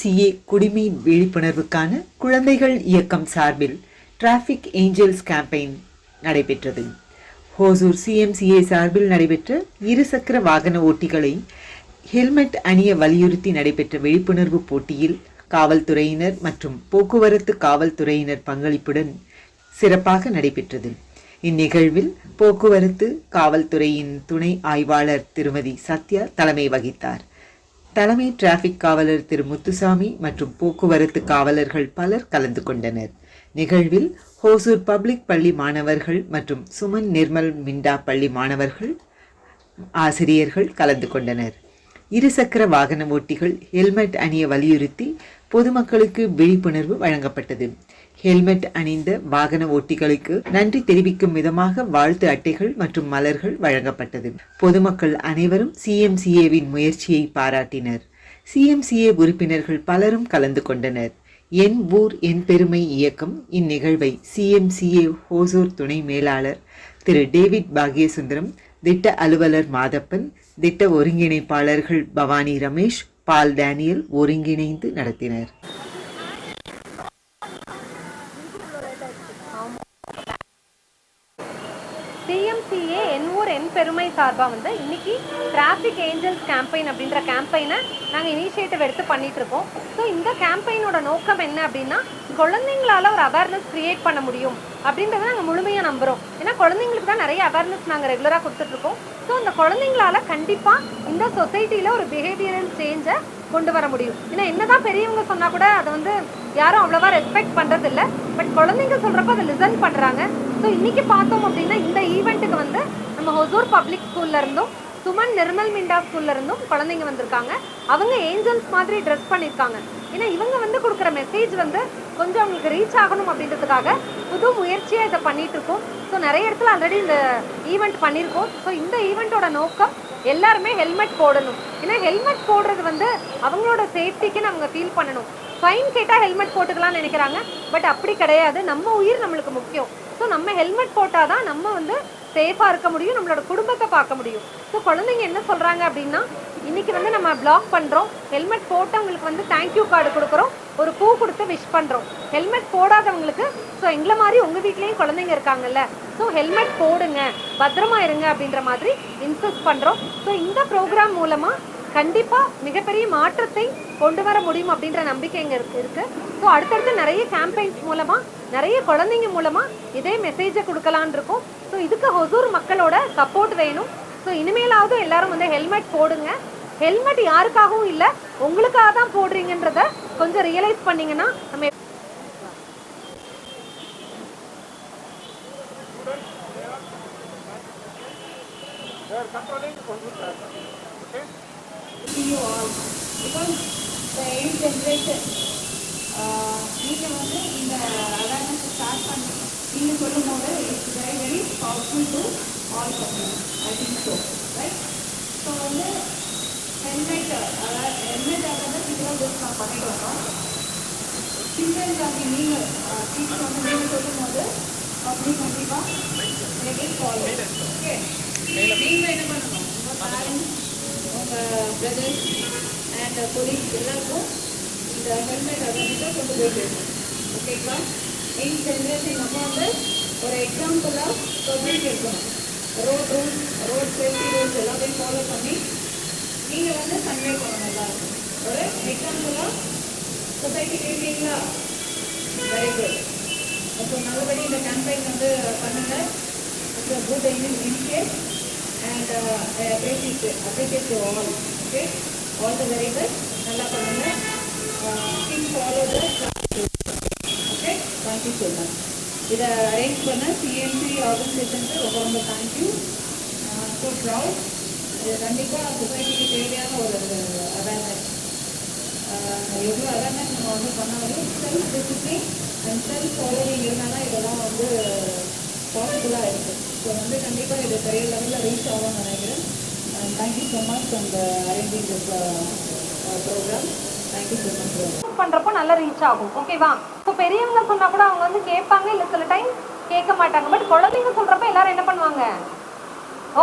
CA குடிமை விழிப்புணர்வுக்கான குழந்தைகள் இயக்கம் சார்பில் டிராஃபிக் ஏஞ்சல்ஸ் கேம்பெயின் நடைபெற்றது. ஹோசூர் சிஎம்சிஏ சார்பில் நடைபெற்ற இருசக்கர வாகன ஓட்டிகளை ஹெல்மெட் அணிய வலியுறுத்தி நடைபெற்ற விழிப்புணர்வு போட்டியில் காவல்துறையினர் மற்றும் போக்குவரத்து காவல்துறையினர் பங்களிப்புடன் சிறப்பாக நடைபெற்றது. இந்நிகழ்வில் போக்குவரத்து காவல்துறையின் துணை ஆய்வாளர் திருமதி சத்யா தலைமை வகித்தார். தலைமை டிராஃபிக் காவலர் திரு முத்துசாமி மற்றும் போக்குவரத்து காவலர்கள் பலர் கலந்து கொண்டனர். நிகழ்வில் ஹோசூர் பப்ளிக் பள்ளி மாணவர்கள் மற்றும் சுமன் நிர்மல் மிண்டா பள்ளி மாணவர்கள் ஆசிரியர்கள் கலந்து கொண்டனர். இருசக்கர வாகன ஓட்டிகள் ஹெல்மெட் அணிய வலியுறுத்தி பொதுமக்களுக்கு விழிப்புணர்வு வழங்கப்பட்டது. ஹெல்மெட் அணிந்த வாகன ஓட்டிகளுக்கு நன்றி தெரிவிக்கும் விதமாக வாழ்த்து அட்டைகள் மற்றும் மலர்கள் வழங்கப்பட்டது. பொதுமக்கள் அனைவரும் சிஎம்சிஏவின் முயற்சியை பாராட்டினர். சிஎம்சிஏ உறுப்பினர்கள் பலரும் கலந்து கொண்டனர். என் ஊர் என் பெருமை இயக்கம் இந்நிகழ்வை சிஎம்சிஏ ஹோசூர் துணை மேலாளர் திரு டேவிட் பாகியசுந்தரம் திட்ட அலுவலர் மாதப்பன் திட்ட ஒருங்கிணைப்பாளர்கள் பவானி ரமேஷ் பால் டேனியல் ஒருங்கிணைந்து நடத்தினர் சிஎம்சிஏ என் ஊர் என் பெருமை சார்பாக வந்து இன்னைக்கு டிராஃபிக் ஏஞ்சல்ஸ் கேம்பெயின் அப்படின்ற கேம்பெயினை நாங்கள் இனிஷியேட்டிவ் எடுத்து பண்ணிட்டு இருக்கோம் ஸோ இந்த கேம்பெயினோட நோக்கம் என்ன அப்படின்னா குழந்தைங்களால ஒரு அவேர்னஸ் கிரியேட் பண்ண முடியும் அப்படின்றத நாங்கள் முழுமையாக நம்புகிறோம் ஏன்னா குழந்தைங்களுக்கு தான் நிறைய அவேர்னஸ் நாங்கள் ரெகுலராக கொடுத்துட்ருக்கோம் ஸோ அந்த குழந்தைங்களால கண்டிப்பாக இந்த சொசைட்டியில் ஒரு பிஹேவியரல் சேஞ்சை கொண்டு வர முடியும். ஏன்னா என்னதான் பெரியவங்க சொன்னா கூட அதை வந்து யாரும் அவ்வளவா ரெஸ்பெக்ட் பண்றது இல்ல பட் குழந்தைங்க சொல்றப்ப அதை லிசன் பண்றாங்க. ஸோ இன்னைக்கு பார்த்தோம் அப்படின்னா இந்த ஈவெண்ட்டுக்கு வந்து நம்ம ஹொசூர் பப்ளிக் ஸ்கூல்ல இருந்தும் சுமன் நிர்மல் மிண்டா ஸ்கூல்ல இருந்தும் குழந்தைங்க வந்திருக்காங்க. அவங்க ஏஞ்சல்ஸ் மாதிரி ட்ரெஸ் பண்ணியிருக்காங்க ஏன்னா இவங்க வந்து கொடுக்குற மெசேஜ் வந்து கொஞ்சம் அவங்களுக்கு ரீச் ஆகணும் அப்படின்றதுக்காக புது முயற்சியாக இதை பண்ணிட்டு இருக்கோம். ஸோ நிறைய இடத்துல ஆல்ரெடி இந்த ஈவெண்ட் பண்ணியிருக்கோம் ஸோ இந்த ஈவெண்ட்டோட நோக்கம் எல்லாருமே ஹெல்மெட் போடணும். ஏன்னா ஹெல்மெட் போடுறது வந்து அவங்களோட சேஃப்டிக்குன்னு அவங்க ஃபீல் பண்ணணும். ஃபைன் கேட்டால் ஹெல்மெட் போட்டுக்கலாம்னு நினைக்கிறாங்க. பட் அப்படி கிடையாது. நம்ம உயிர் நம்மளுக்கு முக்கியம். ஸோ நம்ம ஹெல்மெட் போட்டால் தான் நம்ம வந்து சேஃபாக இருக்க முடியும் நம்மளோட குடும்பத்தை பார்க்க முடியும். ஸோ குழந்தைங்க என்ன சொல்கிறாங்க அப்படின்னா இன்னைக்கு வந்து நம்ம பிளாக் பண்ணுறோம் ஹெல்மெட் போட்டவங்களுக்கு வந்து தேங்க்யூ கார்டு கொடுக்குறோம். ஒரு பூ கொடுத்து விஷ் பண்ணுறோம் ஹெல்மெட் போடாதவங்களுக்கு ஸோ எங்களை மாதிரி உங்கள் வீட்லேயும் குழந்தைங்க இருக்காங்கல்ல. ஸோ ஹெல்மெட் போடுங்க பத்திரமா இருங்க அப்படின்ற மாதிரி இன்சிஸ்ட் பண்ணுறோம் ஸோ இந்த ப்ரோக்ராம் மூலமாக கண்டிப்பாக மிகப்பெரிய மாற்றத்தை கொண்டு வர முடியும் அப்படின்ற நம்பிக்கை எங்க இருக்கு இருக்கு. ஸோ அடுத்தடுத்து நிறைய கேம்பெயின்ஸ் மூலமாக நிறைய குழந்தைங்க மூலமாக இதே மெசேஜை கொடுக்கலான் இருக்கோம். ஸோ இதுக்கு ஹொசூர் மக்களோட சப்போர்ட் வேணும். ஸோ இனிமேலாவது எல்லாரும் வந்து ஹெல்மெட் போடுங்க. ஹெல்மெட் யாருக்காகவும் இல்லை உங்களுக்காக தான் போடுறீங்கன்றத கொஞ்சம் ரியலைஸ் பண்ணிங்கன்னா நம்ம because the age generation நீங்கள் வந்து இந்த அவேர்னஸ் ஸ்டார்ட் பண்ணி நீங்கள் சொல்லும் போது it's very very powerful to all person I think so right so வந்து ஹெல்மெட் அதாவது ஹெல்மெட் அதாவது சிம்பிளாக ஜஸ்ட் நான் பண்ணிட்டு வரோம் ஆகி நீங்கள் டீச்சர் வந்து நீங்கள் சொல்லும் போது அப்படி கண்டிப்பாக ஓகே நீங்கள் என்ன பண்ணணும். உங்கள் பேரண்ட்ஸ் உங்கள் பிரதர்ஸ் அண்ட் கொலீக்ஸ் எல்லாருக்கும் இந்த ஹெல்மெட் அதனால கொண்டு போயிட்டு பேசணும் ஓகேங்களா எயிட் ஜென்ரேஷன் நம்ம வந்து ஒரு எக்ஸாம்பிளாக சொல்லிட்டு இருக்கணும் road rules road safety rules எல்லாமே ஃபாலோ பண்ணி நீங்கள் வந்து கன்வே பண்ணணும் எல்லாருக்கும். ஒரு எக்ஸாம்பிளாக சொசைட்டிக்கு இருக்கீங்களா வெரி குட் ஸோ நல்லபடி இந்த கேம்பெயின் வந்து பண்ணுங்கள் it's good initiate and appreciate appreciate to all okay all the very best நல்லா பண்ணுங்க. Follow the okay thank you so much இதை அரேஞ்ச் பண்ண சிஎம்சி ஆர்கனைசேஷனுக்கு ரொம்ப ரொம்ப தேங்க்யூ ஸோ ப்ரௌட் இது கண்டிப்பாக சொசைட்டிக்கு தேவையான ஒரு அவேர்னஸ் எவ்வளோ அவேர்னஸ் நம்ம வந்து பண்ணாலும் self discipline and self following இருந்தால் இதெல்லாம் வந்து பாசிபிளாக இருக்குது ஸோ வந்து கண்டிப்பாக இது பெரிய லெவலில் ரீச் ஆகும்னு நினைக்கிறேன். தேங்க்யூ ஸோ மச் அந்த arranging this program thank you so much பண்றப்போ நல்லா ரீச் ஆகும். ஓகேவா இப்போ பெரியவங்க சொன்னா கூட அவங்க வந்து கேட்பாங்க. இல்ல சில டைம் கேட்க மாட்டாங்க. பட் குழந்தைங்க சொல்றப்ப எல்லாரும் என்ன பண்ணுவாங்க?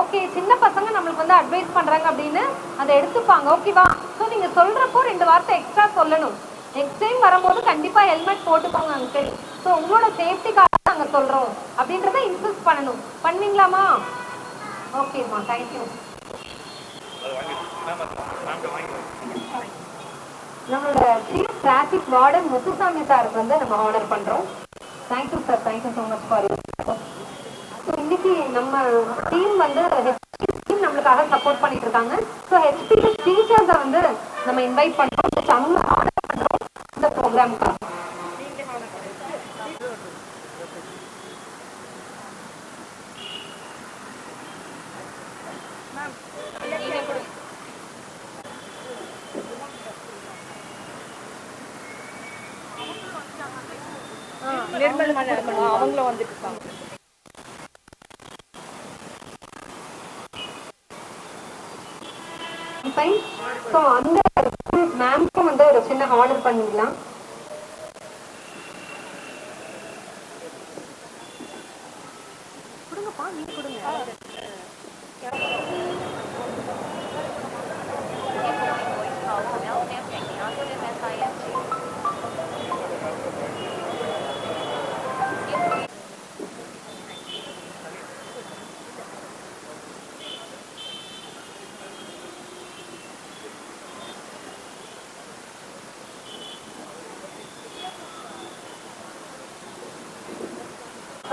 ஓகே சின்ன பசங்க நம்மளுக்கு வந்து அட்வைஸ் பண்றாங்க அப்படின்னு அதை எடுத்துப்பாங்க. ஓகேவா ஸோ நீங்க சொல்றப்போ ரெண்டு வார்த்தை எக்ஸ்ட்ரா சொல்லணும். நெக்ஸ்ட் டைம் வரும்போது கண்டிப்பா ஹெல்மெட் போட்டுக்கோங்க அங்கிள் ஸோ உங்களோட சேஃப்டிக்காக நாங்க சொல்றோம். அப்படின்றத இன்சிஸ்ட் பண்ணணும். பண்ணுவீங்களாமா ஓகேம்மா தேங்க்யூ நம்மளோட சீஃப் டிராஃபிக் வார்டன் முத்துசாமி சாருக்கு வந்து நம்ம ஆர்டர் பண்றோம். Thank you sir thank you so much for so இன்னைக்கு நம்ம டீம் வந்து டீம் நம்மளுக்காக சப்போர்ட் பண்ணிட்டு இருக்காங்க. ஸோ ஹெச்பி டீச்சர்ஸை வந்து நம்ம இன்வைட் Just அவங்க ஆர்டர் பண்றோம். இந்த ப்ரோக்ராமுக்காக அவங்களும் வந்துட்டு இருக்காங்க. ஃபைன் ஸோ அந்த மேம்க்கும் வந்து ஒரு சின்ன ஆர்டர் பண்ணிக்கலாம்.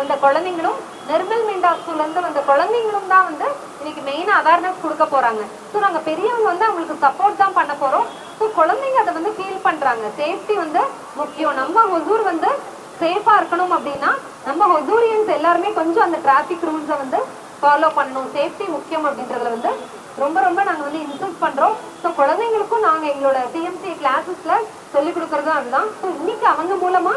அந்த குழந்தைங்களும் நிர்மல் மிண்டா ஸ்கூல்ல இருந்து வந்த குழந்தைங்களும் தான் வந்து இன்னைக்கு மெயின் அவேர்னஸ் கொடுக்க போறாங்க. ஸோ நாங்க பெரியவங்க வந்து அவங்களுக்கு சப்போர்ட் தான் பண்ண போறோம். ஸோ குழந்தைங்க அதை வந்து ஃபீல் பண்றாங்க. சேஃப்டி வந்து முக்கியம். நம்ம ஒசூர் வந்து சேஃபாக இருக்கணும் அப்படின்னா நம்ம ஒசூரியன்ஸ் எல்லாருமே கொஞ்சம் அந்த டிராஃபிக் ரூல்ஸை வந்து ஃபாலோ பண்ணணும். சேஃப்டி முக்கியம் அப்படின்றதுல வந்து ரொம்ப ரொம்ப நாங்க வந்து இன்சூஸ் பண்றோம். ஸோ குழந்தைங்களுக்கும் நாங்க எங்களோட சிஎம்சி கிளாஸஸ்ல சொல்லிக் கொடுக்குறதும் அதுதான். ஸோ இன்னைக்கு அவங்க மூலமா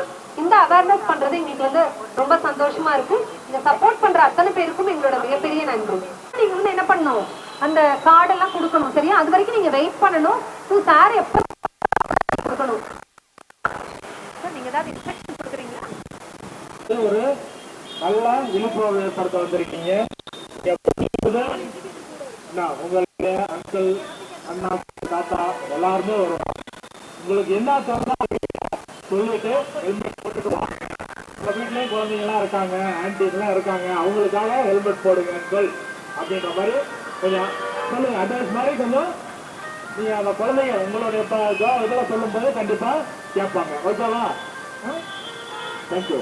அவேர்னஸ் பண்றது எங்களுக்கு வந்து ரொம்ப சந்தோஷமா இருக்கு. இந்த சப்போர்ட் பண்ற அத்தனை பேருக்கும் எங்களோட மிகப்பெரிய நன்றி. நீங்க வந்து என்ன பண்ணணும்? அந்த கார்டெல்லாம் கொடுக்கணும் சரியா? அது வரைக்கும் நீங்க வெயிட் பண்ணணும். ஸோ சார் எப்போ கொடுக்கணும்? நீங்க ஏதாவது இன்ஸ்ட்ரக்ஷன் கொடுக்குறீங்களா? ஒரு நல்ல விழிப்புணர்வு ஏற்படுத்த வந்திருக்கீங்க. உங்களுக்கு அங்கிள் அண்ணா தாத்தா எல்லாருமே வருவாங்க உங்களுக்கு என்ன தோணுதோ சொல்லிட்டு இருக்காங்க இருக்காங்க அவங்களுக்காக ஹெல்மெட் போடுங்க அப்படின்ற மாதிரி கொஞ்சம் சொல்லுங்க. அட்வைஸ் மாதிரி கொஞ்சம் நீங்க அந்த குழந்தைங்க உங்களுடைய இதெல்லாம் சொல்லும் சொல்லும்போது கண்டிப்பா கேட்பாங்க. ஓகேவா தேங்க்யூ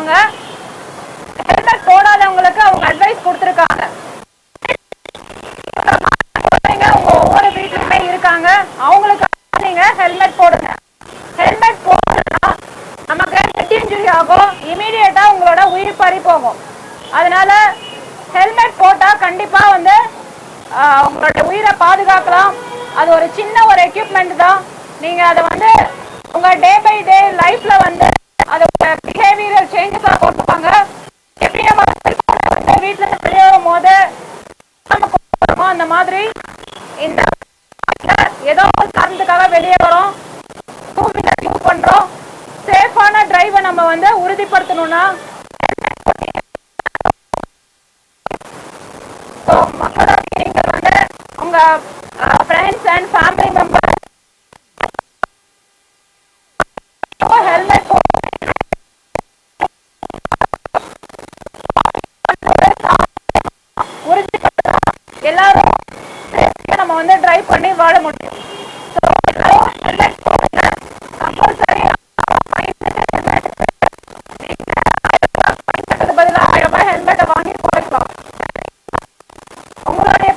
கொடுத்துருக்காங்க. ஹெல்மெட் போடாதவங்களுக்கு அவங்க அட்வைஸ் கொடுத்துருக்காங்க. ஒவ்வொரு வீட்லயுமே இருக்காங்க. அவங்களுக்கு நீங்க ஹெல்மெட் போடுங்க. ஹெல்மெட் போடணும்னா நமக்கு ஹெட் இன்ஜுரி ஆகும். இமீடியட்டா உங்களோட உயிர் பறி போகும். அதனால ஹெல்மெட் போட்டா கண்டிப்பா வந்து உங்களோட உயிரை பாதுகாக்கலாம். அது ஒரு சின்ன ஒரு எக்யூப்மெண்ட் தான். நீங்க அதை வந்து உங்க டே பை டே லைஃப்ல வந்து அதோட பிஹேவியரல் சேஞ்சஸா போட்டுப்பாங்க எப்படி நம்ம செல்போனை வந்து வீட்டுல வெளியே வரும்போது நம்ம அந்த மாதிரி இந்த ஏதோ ஒரு காரணத்துக்காக வெளியே வரோம். டூ வீலர் யூஸ் பண்றோம். சேஃபான டிரைவை நம்ம வந்து உறுதிப்படுத்தணும்னா மக்களோட நீங்க வந்து உங்க friends and family member helmet உறுதிப்படுத்தலாம் எல்லாரும் safety ஆ நம்ம வந்து டிரைவ் பண்ணி வாழ முடியும் So, எல்லாரும் helmet போடுங்க. Compulsory அதுக்கு பதிலா ஆயிரம் ரூபாய் ஹெல்மெட்டை வாங்கி போட்டுக்கலாம் உங்களுடைய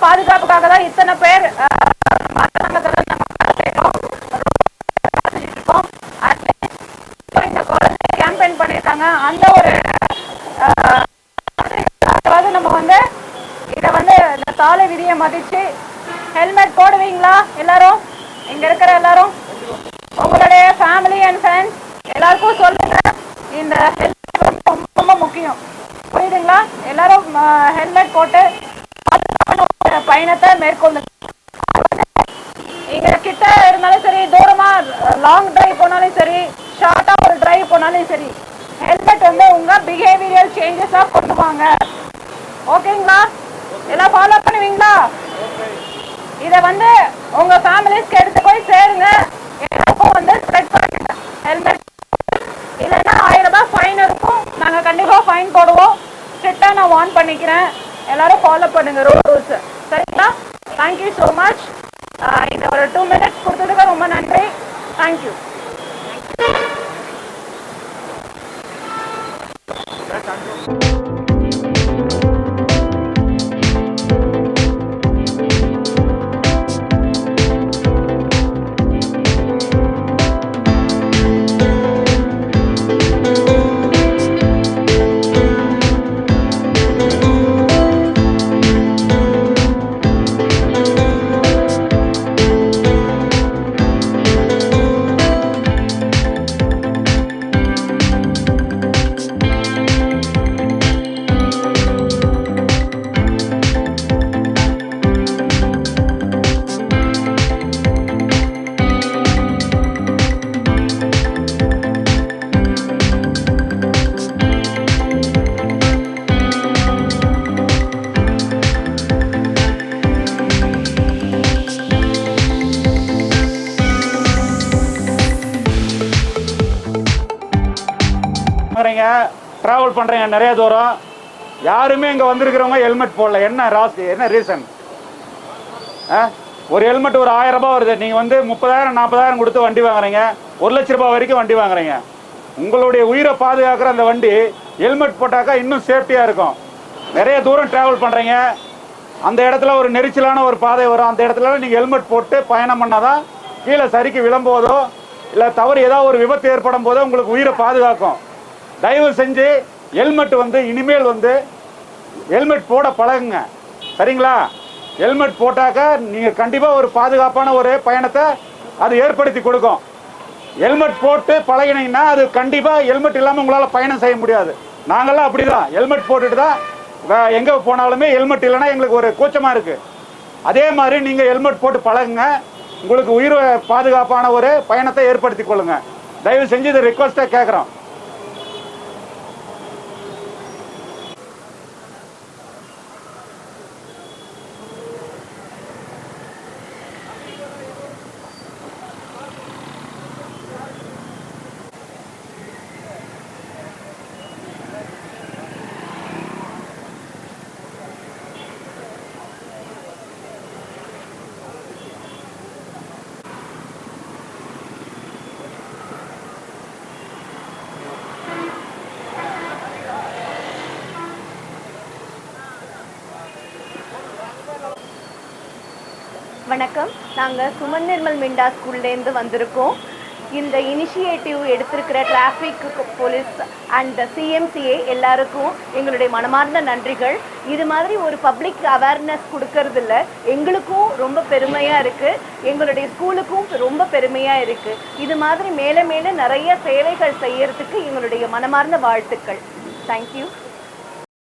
பாதுகாப்புக்காக தான் இத்தனை பேர் அஹ், அரசாங்கத்துல இந்த குழந்தை கேம்பெயின் பண்ணியிருக்காங்க. அந்த ஒரு அதாவது நம்ம வந்து இதை வந்து இந்த சாலை விதியை மதித்து ஹெல்மெட் போடுவீங்களா எல்லாரும்? இங்கே இருக்கிற எல்லாரும்? உங்களுடைய ஃபேமிலி அண்ட் ஃப்ரெண்ட்ஸ் எல்லாருக்கும் சொல்லுங்க. இந்த ஹெல்மெட் ரொம்ப ரொம்ப முக்கியம். புரியுதுங்களா? எல்லாரும் ஹெல்மெட் போட்டு பயணத்தை மேற்கொண்டு இங்க கிட்ட இருந்தாலும் சரி தூரமா லாங் டிரைவ் போனாலும் சரி ஷார்ட்டா ஒரு டிரைவ் போனாலும் சரி ஹெல்மெட் வந்து உங்க பிஹேவியர் சேஞ்சஸா கொண்டு வாங்க. ஓகேங்களா எல்லாம் ஃபாலோ பண்ணுவீங்களா? இத வந்து உங்க ஃபேமிலிஸ்க்கு எடுத்து போய் சேருங்க. எல்லாருக்கும் வந்து ஸ்ப்ரெட் பண்ணுங்க. ஹெல்மெட் இல்லைன்னா ஆயிரம் ரூபாய் ஃபைன் இருக்கும். நாங்க கண்டிப்பா ஃபைன் போடுவோம். ஸ்ட்ரிக்டா நான் வார்ன் பண்ணிக்கிறேன். எல்லாரும் ஃபாலோ பண்ணுங்க ரோட் ரூல்ஸ் சரிங்களா தேங்க்யூ ஸோ மச் இந்த ஒரு டூ மினிட்ஸ் கொடுத்ததுக்கு ரொம்ப நன்றி தேங்க்யூ வாங்குறீங்க ட்ராவல் பண்ணுறீங்க நிறைய தூரம். யாருமே இங்கே வந்திருக்கிறவங்க ஹெல்மெட் போடல. என்ன ராசி என்ன ரீசன் ஆ? ஒரு ஹெல்மெட் ஒரு ஆயிரம் ரூபாய் வருது. நீங்கள் வந்து முப்பதாயிரம் நாற்பதாயிரம் கொடுத்து வண்டி வாங்குறீங்க. ஒரு லட்ச ரூபாய் வரைக்கும் வண்டி வாங்குறீங்க. உங்களுடைய உயிரை பாதுகாக்கிற அந்த வண்டி ஹெல்மெட் போட்டாக்கா இன்னும் சேஃப்டியாக இருக்கும். நிறைய தூரம் ட்ராவல் பண்ணுறீங்க அந்த இடத்துல ஒரு நெரிச்சலான ஒரு பாதை வரும். அந்த இடத்துல நீங்கள் ஹெல்மெட் போட்டு பயணம் பண்ணாதான் கீழே சரிக்கு விழும்போதோ இல்லை தவறு ஏதாவது ஒரு விபத்து ஏற்படும் போதோ உங்களுக்கு உயிரை பாதுகாக்கும். தயவு செஞ்சு ஹெல்மெட் வந்து இனிமேல் வந்து ஹெல்மெட் போட பழகுங்க. சரிங்களா? ஹெல்மெட் போட்டாக்க நீங்கள் கண்டிப்பாக ஒரு பாதுகாப்பான ஒரு பயணத்தை அது ஏற்படுத்தி கொடுக்கும். ஹெல்மெட் போட்டு பழகினீங்கன்னா அது கண்டிப்பாக ஹெல்மெட் இல்லாமல் உங்களால் பயணம் செய்ய முடியாது. நாங்கள்லாம் அப்படி தான் ஹெல்மெட் போட்டுட்டு தான் எங்கே போனாலுமே ஹெல்மெட் இல்லைன்னா எங்களுக்கு ஒரு கூச்சமாக இருக்குது அதே மாதிரி நீங்கள் ஹெல்மெட் போட்டு பழகுங்க. உங்களுக்கு உயிர் பாதுகாப்பான ஒரு பயணத்தை ஏற்படுத்தி கொள்ளுங்கள் தயவு செஞ்சு இதை ரிக்வஸ்ட்டாக கேட்குறோம் வணக்கம். நாங்கள் சுமன் நிர்மல் மிண்டா ஸ்கூல்லேருந்து வந்திருக்கோம். இந்த இனிஷியேட்டிவ் எடுத்திருக்கிற டிராஃபிக் போலீஸ் அண்ட் சிஎம்சிஏ எல்லாருக்கும் எங்களுடைய மனமார்ந்த நன்றிகள். இது மாதிரி ஒரு பப்ளிக் அவேர்னஸ் கொடுக்கறதுல எங்களுக்கும் ரொம்ப பெருமையாக இருக்குது எங்களுடைய ஸ்கூலுக்கும் ரொம்ப பெருமையாக இருக்குது இது மாதிரி மேலே மேலே நிறைய சேவைகள் செய்யறதுக்கு எங்களுடைய மனமார்ந்த வாழ்த்துக்கள். தேங்க்யூ